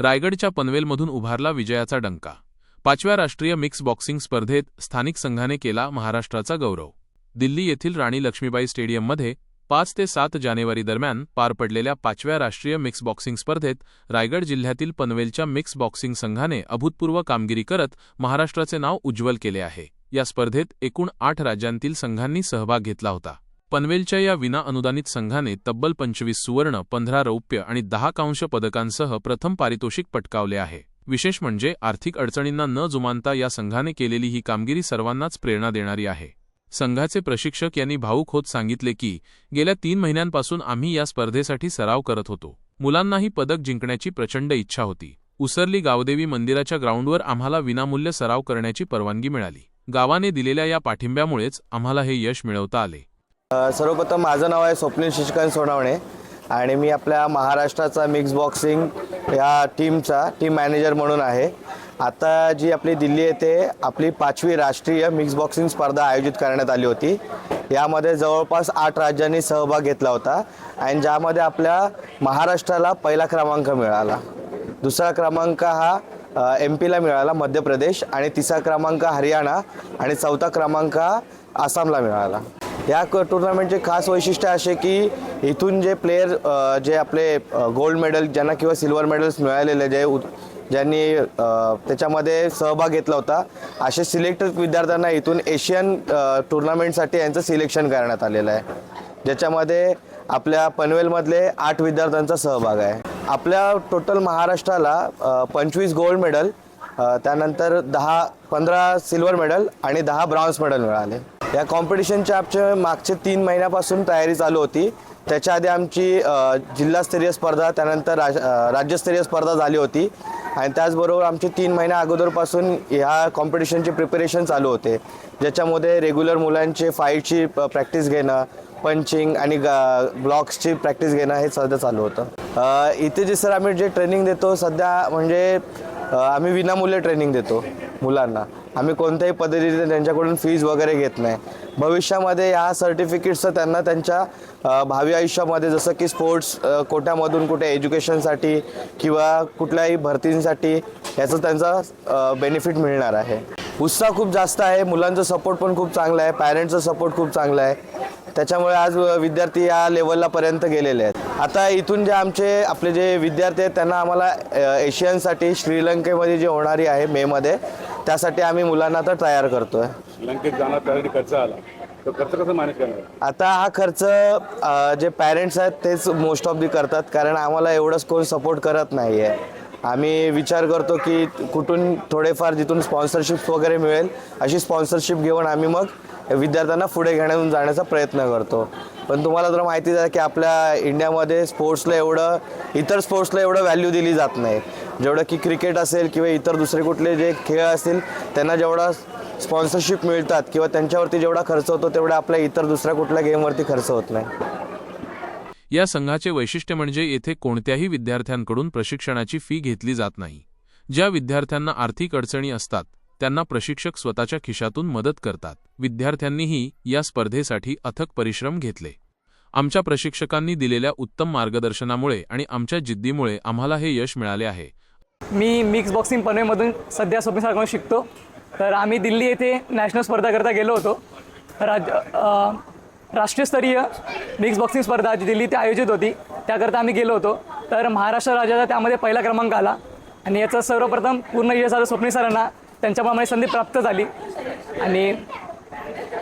रायगडच्या पनवेलमधून उभारला विजयाचा डंका. पाचव्या राष्ट्रीय मिक्स बॉक्सिंग स्पर्धेत स्थानिक संघाने केला महाराष्ट्राचा गौरव. दिल्ली येथील राणी लक्ष्मीबाई स्टेडियममध्ये पाच ते सात जानेवारी दरम्यान पार पडलेल्या पाचव्या राष्ट्रीय मिक्स बॉक्सिंग स्पर्धेत रायगड जिल्ह्यातील पनवेलच्या मिक्स बॉक्सिंग संघाने अभूतपूर्व कामगिरी करत महाराष्ट्राचे नाव उज्ज्वल केले आहे. या स्पर्धेत एकूण आठ राज्यांतील संघांनी सहभाग घेतला होता. पनवेलच्या या विना अनुदानित संघाने तब्बल पंचवीस सुवर्ण पंधरा रौप्य आणि दहा कांश पदकांसह प्रथम पारितोषिक पटकावले आहे. विशेष म्हणजे आर्थिक अडचणींना न जुमानता या संघाने केलेली ही कामगिरी सर्वांनाच प्रेरणा देणारी आहे. संघाचे प्रशिक्षक यांनी भाऊक होत सांगितले की गेल्या तीन महिन्यांपासून आम्ही या स्पर्धेसाठी सराव करत होतो. मुलांनाही पदक जिंकण्याची प्रचंड इच्छा होती. उसरली गावदेवी मंदिराच्या ग्राउंडवर आम्हाला विनामूल्य सराव करण्याची परवानगी मिळाली. गावाने दिलेल्या या पाठिंब्यामुळेच आम्हाला हे यश मिळवता आले. सर्वप्रथम माझं नाव आहे स्वप्नील शिशकांत सोनावणे आणि मी आपल्या महाराष्ट्राचा मिक्स बॉक्सिंग या टीमचा टीम मॅनेजर म्हणून आहे. आता जी आपली दिल्ली येथे आपली पाचवी राष्ट्रीय मिक्स बॉक्सिंग स्पर्धा आयोजित करण्यात आली होती. यामध्ये जवळपास आठ राज्यांनी सहभाग घेतला होता आणि ज्यामध्ये आपल्या महाराष्ट्राला पहिला क्रमांक मिळाला. दुसरा क्रमांक हा एम पीला मिळाला मध्य प्रदेश आणि तिसरा क्रमांक हरियाणा आणि चौथा क्रमांक हा आसामला मिळाला. या क टुर्नामेंटचे खास वैशिष्ट्य असे की इथून जे प्लेयर जे आपले गोल्ड मेडल ज्यांना किंवा सिल्वर मेडल्स मिळालेले जे ज्यांनी त्याच्यामध्ये सहभाग घेतला होता असे सिलेक्टेड विद्यार्थ्यांना इथून एशियन टुर्नामेंटसाठी यांचं सिलेक्शन करण्यात आलेलं आहे. ज्याच्यामध्ये आपल्या पनवेलमधले आठ विद्यार्थ्यांचा सहभाग आहे. आपल्या टोटल महाराष्ट्राला पंचवीस गोल्ड मेडल त्यानंतर दहा पंधरा सिल्वर मेडल आणि दहा ब्रॉन्झ मेडल मिळाले. या कॉम्पिटिशनच्या आमच्या मागचे तीन महिन्यापासून तयारी चालू होती. त्याच्या आधी आमची जिल्हास्तरीय स्पर्धा त्यानंतर राज राज्यस्तरीय स्पर्धा झाली होती. आणि त्याचबरोबर आमची तीन महिन्या अगोदरपासून ह्या कॉम्पिटिशनचे प्रिपरेशन चालू होते. ज्याच्यामध्ये रेग्युलर मुलांचे फाईटची प्रॅक्टिस घेणं पंचिंग आणि ग ब्लॉक्सची प्रॅक्टिस घेणं हे सध्या चालू होतं. इथे जे सर आम्ही जे ट्रेनिंग देतो सध्या म्हणजे आम्ही विनामूल्य ट्रेनिंग देतो मुलांना. आम्ही कोणत्याही पद्धतीने त्यांच्याकडून फीज वगैरे घेत नाही. भविष्यामध्ये या सर्टिफिकेट्सचं त्यांना त्यांच्या भावी आयुष्यामध्ये जसं की स्पोर्ट्स कोट्यामधून कुठे एज्युकेशनसाठी किंवा कुठल्याही भरतींसाठी याचं त्यांचा बेनिफिट मिळणार आहे. उत्साह खूप जास्त आहे मुलांचा सपोर्ट पण खूप चांगला आहे पॅरेंट्सचा सपोर्ट खूप चांगला आहे. त्याच्यामुळे आज विद्यार्थी या लेवलला पर्यंत गेलेले आहेत. आता इथून जे आमचे आपले जे विद्यार्थी आहेत त्यांना आम्हाला एशियनसाठी श्रीलंकेमध्ये जी होणारी आहे मेमध्ये त्यासाठी आम्ही मुलांना आता तयार करतोय. लंकेत जाणार त्यासाठी खर्च आला. तर खर्च कसं मॅनेज करणार? आता हा खर्च जे पॅरेंट्स आहेत तेच मोस्ट ऑफ दी करतात कारण आम्हाला एवढंच कोण सपोर्ट करत नाही आहे आम्ही विचार करतो की कुठून थोडेफार जिथून स्पॉन्सरशिप वगैरे मिळेल अशी स्पॉन्सरशिप घेऊन आम्ही मग विद्यार्थ्यांना पुढे घेण्यातून जाण्याचा प्रयत्न करतो. पण तुम्हाला तर माहितीच आहे की आपल्या इंडियामध्ये स्पोर्ट्सला एवढं इतर स्पोर्ट्सला एवढं व्हॅल्यू दिली जात नाही. जेवढं की क्रिकेट असेल किंवा इतर दुसरे कुठले जे खेळ असतील त्यांना जेवढा स्पॉन्सरशिप मिळतात किंवा त्यांच्यावरती जेवढा खर्च होतो तेवढा आपल्या इतर दुसऱ्या कुठल्या गेमवरती खर्च होत नाही. या संघाचे वैशिष्ट्य म्हणजे येथे कोणत्याही विद्यार्थ्यांकडून प्रशिक्षणाची फी घेतली जात नाही. ज्या विद्यार्थ्यांना आर्थिक अडचणी असतात त्यांना प्रशिक्षक स्वतःच्या खिशातून मदत करतात. विद्यार्थ्यांनीही या स्पर्धेसाठी अथक परिश्रम घेतले. आमच्या प्रशिक्षकांनी दिलेल्या उत्तम मार्गदर्शनामुळे आणि आमच्या जिद्दीमुळे आम्हाला हे यश मिळाले आहे. मी मिक्स बॉक्सिंग पनवेमधून सध्या स्वप्न सारखं शिकतो. तर आम्ही दिल्ली येथे नॅशनल स्पर्धाकरता गेलो होतो. राज राष्ट्रीयस्तरीय मिक्स बॉक्सिंग स्पर्धा जी दिल्ली ते आयोजित होती त्याकरता आम्ही गेलो होतो. तर महाराष्ट्र राज्याचा त्यामध्ये पहिला क्रमांक आला. आणि याचं सर्वप्रथम पूर्ण यश झालं स्वप्नी सरांना. त्यांच्याप्रमाणे संधी प्राप्त झाली. आणि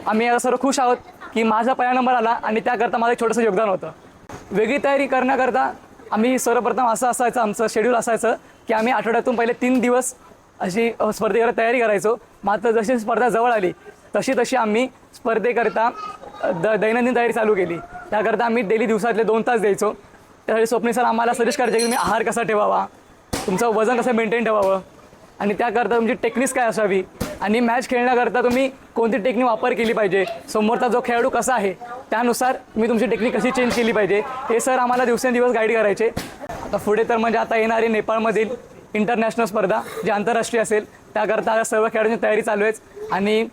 आम्ही आता सर्व खुश आहोत की माझा पहिला नंबर आला आणि त्याकरता माझं एक छोटंसं योगदान होतं. वेगळी तयारी करण्याकरता आम्ही सर्वप्रथम असं असायचं आमचं शेड्यूल असायचं की आम्ही आठवड्यातून पहिले तीन दिवस अशी स्पर्धेकरता तयारी करायचो. मात्र जशी स्पर्धा जवळ आली तशी तशी आम्ही स्पर्धेकरता द दैनंदिन तयारी चालू केली. त्याकरता आम्ही डेली दिवसातले दोन तास द्यायचो. त्यासाठी स्वप्ने सर आम्हाला सजेस्ट करायचे की तुम्ही आहार कसा ठेवावा? तुमचं वजन कसं मेंटेन ठेवावं? आणि त्याकरता तुमची टेक्निक्स काय असावी? आणि मॅच खेळण्याकरता तुम्ही कोणती टेक्निक वापर केली पाहिजे? समोरचा जो खेळाडू कसा आहे त्यानुसार तुम्ही तुमची टेक्निक कशी चेंज केली पाहिजे? हे सर आम्हाला दिवसेंदिवस गाईड करायचे. आता पुढे तर म्हणजे आता येणारी नेपाळमधील इंटरनॅशनल स्पर्धा जी आंतरराष्ट्रीय असेल त्याकरता सर्व खेळाडूंची तयारी चालू आहे. आणि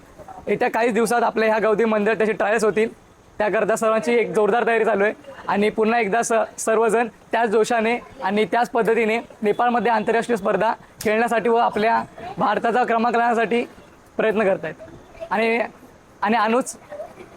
येत्या काहीच दिवसात आपल्या ह्या गौतमी मंदिर त्याची ट्रायल्स होतील. त्याकरता सर्वांची एक जोरदार तयारी चालू आहे. आणि पुन्हा एकदा स सर्वजण त्याच जोशाने आणि त्याच पद्धतीने नेपाळमध्ये आंतरराष्ट्रीय स्पर्धा खेळण्यासाठी व आपल्या भारताचा क्रमांक लावण्यासाठी प्रयत्न करत आहेत आणि आणि अनुज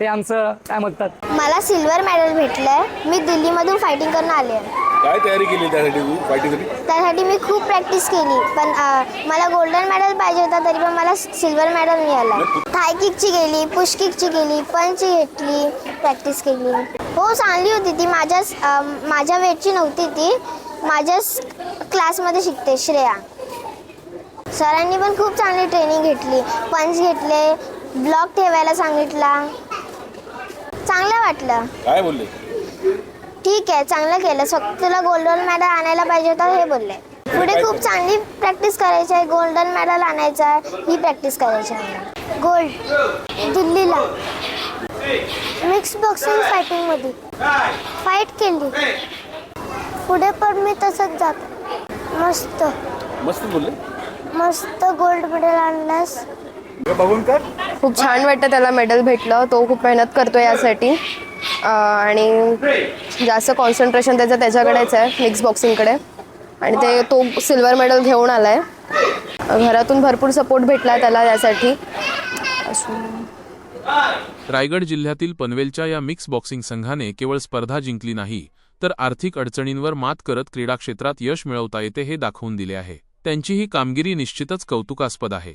ते आमचं काय म्हणतात? मला सिल्वर मेडल भेटलंय. मी दिल्लीमधून फायटिंग करून आले आहे. काय तयारी केली त्यासाठी तू फायटिंगसाठी त्यासाठी मी खूप प्रॅक्टिस केली पण अ, मला गोल्डन मेडल पाहिजे होता तरी पण मला सिल्वर मेडल मिळालं. थाय किकची गेली पुश किकची गेली पंचची घेतली प्रॅक्टिस केली. हो चांगली होती ती. माझ्याच अ, माझ्या वेटची नव्हती ती. माझ्याच क्लासमध्ये शिकते श्रेया. सरांनी पण खूप चांगली ट्रेनिंग घेतली. पंच घेतले ब्लॉक ठेवायला सांगितला. चांगलं वाटलं. काय बोलले? ठीक आहे चांगलं केलं. फक्त तुला गोल्डन मेडल आणायला पाहिजे होतं हे बोलले. पुढे खूप चांगली प्रॅक्टिस करायची आहे. गोल्डन मेडल आणायचं आहे ही प्रॅक्टिस करायची आहे गोल्ड दिल्लीला. मिक्स बॉक्सिंग फायटिंगमध्ये फाईट केली. पुढे पण मी तसंच जात. मस्त. मस्त बोलले. मस्त गोल्ड मेडल आणलास. बघून कर. खूप छान वाटतं त्याला मेडल भेटलं. तो खूप मेहनत करतो यासाठी. आणि जास्त कॉन्सन्ट्रेशन त्याचं त्याच्याकडेच आहे मिक्स बॉक्सिंगकडे आणि ते तो सिल्वर मेडल घेऊन आला आहे घरातून भरपूर सपोर्ट भेटला त्याला यासाठी. रायगड जिल्ह्यातील पनवेलच्या या मिक्स बॉक्सिंग संघाने केवळ स्पर्धा जिंकली नाही तर आर्थिक अडचणींवर मात करत क्रीडा क्षेत्रात यश मिळवता येते हे दाखवून दिले आहे. त्यांची ही कामगिरी निश्चितच कौतुकास्पद आहे.